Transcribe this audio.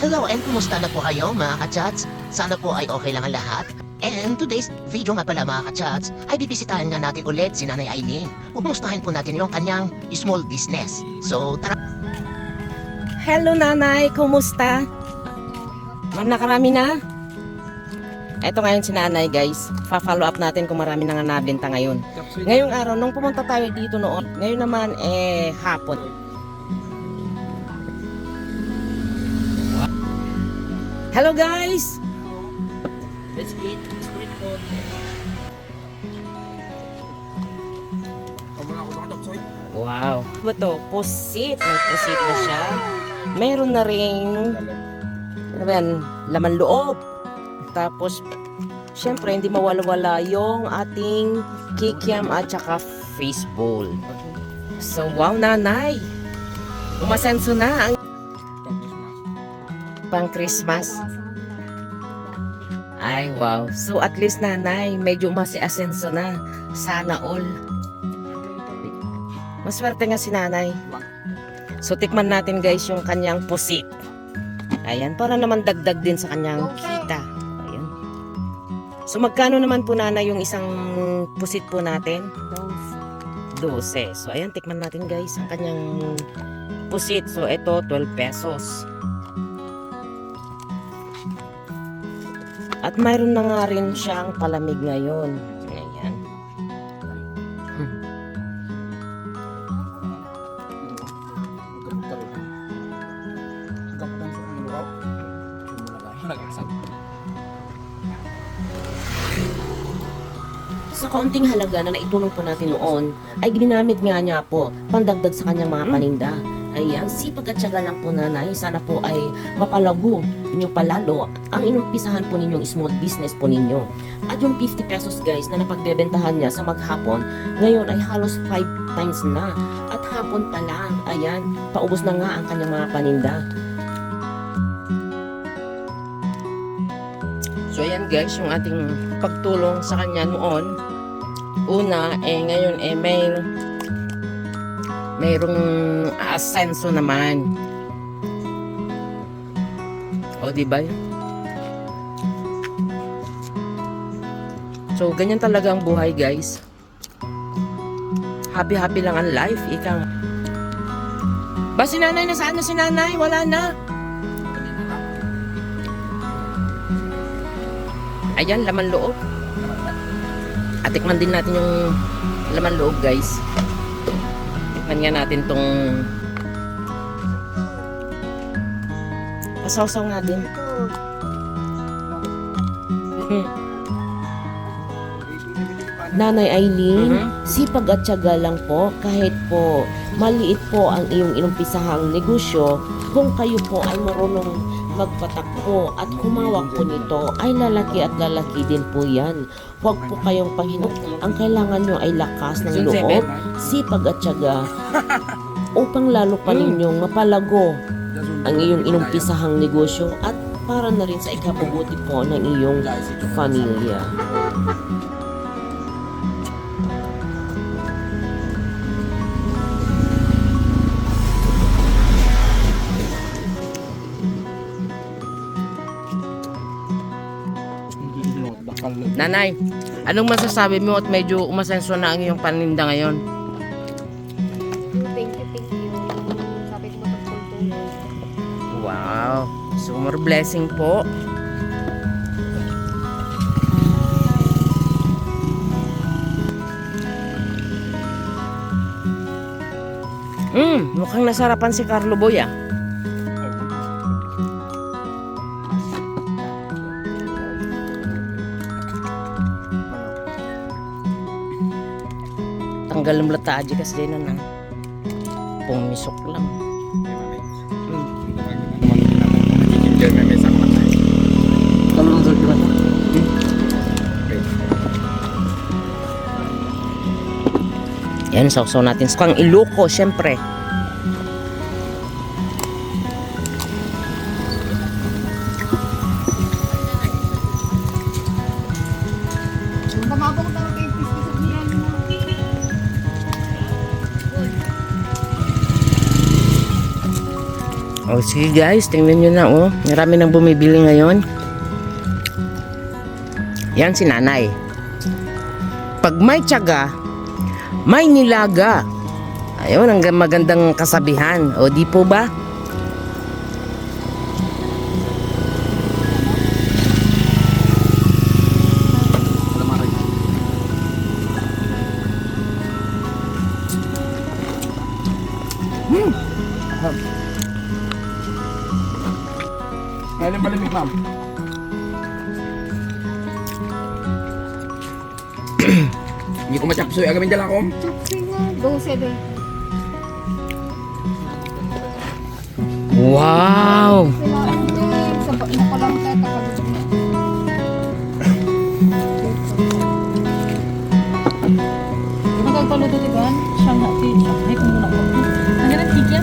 Hello and kumusta na po kayo mga kachats? Sana po ay okay lang ang lahat. And today's video nga pala mga kachats ay bibisitahin nga natin ulit si Nanay Eileen. Kumustahin po natin yung kanyang small business. So tara Hello nanay, kumusta? Ma'am, nakarami na? Eto ngayon si nanay guys. Pa-follow up natin kung marami na nga nabenta ngayon. Ngayong araw, nung pumunta tayo dito noon, ngayon naman eh hapon. Hello guys! Let's eat street food. Wow! Ano to? Pusit! May pusit na siya. Meron na ring ano ba yan? Laman loob. Tapos, syempre, hindi mawala-wala yung ating kikiam at saka face bowl. So, wow, nanay! Umasenso na ang pang Christmas. Ay, wow. So, at least, nanay, medyo masi-asenso na. Sana all. Maswerte nga si nanay. So, tikman natin, guys, yung kanyang pusit. Ayan, para naman dagdag din sa kanyang kita. Ayan. So, magkano naman po nanay yung isang pusit po natin? 12. So, ayan, tikman natin guys ang kanyang pusit. So, ito, 12 pesos. At mayroon na nga rin siyang palamig ngayon. Ayan. Sa kaunting halaga na naitulong po natin noon, ay ginamit nga niya po pandagdag sa kanyang mga paninda. Ayan, sipag at syaga lang po nanay. Sana po ay mapalago ninyo palalo ang inumpisahan po ninyong small business po ninyo. At yung 50 pesos guys na napagbebentahan niya sa maghapon, ngayon ay halos 5 times na. At hapon pa lang, ayan, paubos na nga ang kanyang mga paninda. So ayan guys, yung ating pagtulong sa kanya noon. Una, eh ngayon eh may mayroong asenso naman. O di ba? So ganyan talaga ang buhay guys. Happy-happy lang ang life, ikaw. Ba si nanay nasaan na si nanay? Wala na. Ayan, laman loob. At tikman din natin yung laman loob, guys. Tikman nga natin tong pasawsaw nga din. Hmm. Nanay Eileen, Mhm. sipag at tiyaga lang po kahit po maliit po ang iyong inumpisahang negosyo kung kayo po ay marunong magpatakbo at humawak po nito ay lalaki at lalaki din po yan. Huwag po kayong panghinot. Ang kailangan nyo ay lakas ng loob, sipag at tiyaga upang lalo pa ninyong mapalago ang iyong inumpisahang negosyo at para na rin sa ikabubuti po ng iyong pamilya. Nanay, anong masasabi mo at medyo umasenso na ang iyong paninda ngayon? Thank you, thank you. Sabi ko matutulong. Wow! So, more blessing po. Hmm, mukhang nasarapan si Carlo Boy ah. Tanggal ng lataji kasi din na Pumisok lang. Kalau nonton gimana? Yan, sausaw natin sa kang iluko, syempre. Mamabang O sige guys, tingnan nyo na oh. Marami nang bumibili ngayon. Yan si nanay. Pag may tiyaga, may nilaga. Ayun, ang magandang kasabihan. O di po ba? Dahil ang malamig, ma'am. Hindi ko machapsoy. Agamin dala ko. Chapsoy na. Dose din. Wow! Magpaluto diba? Siya nga, tiyak. Ay, kung muna ko. Ang ganang tiyak.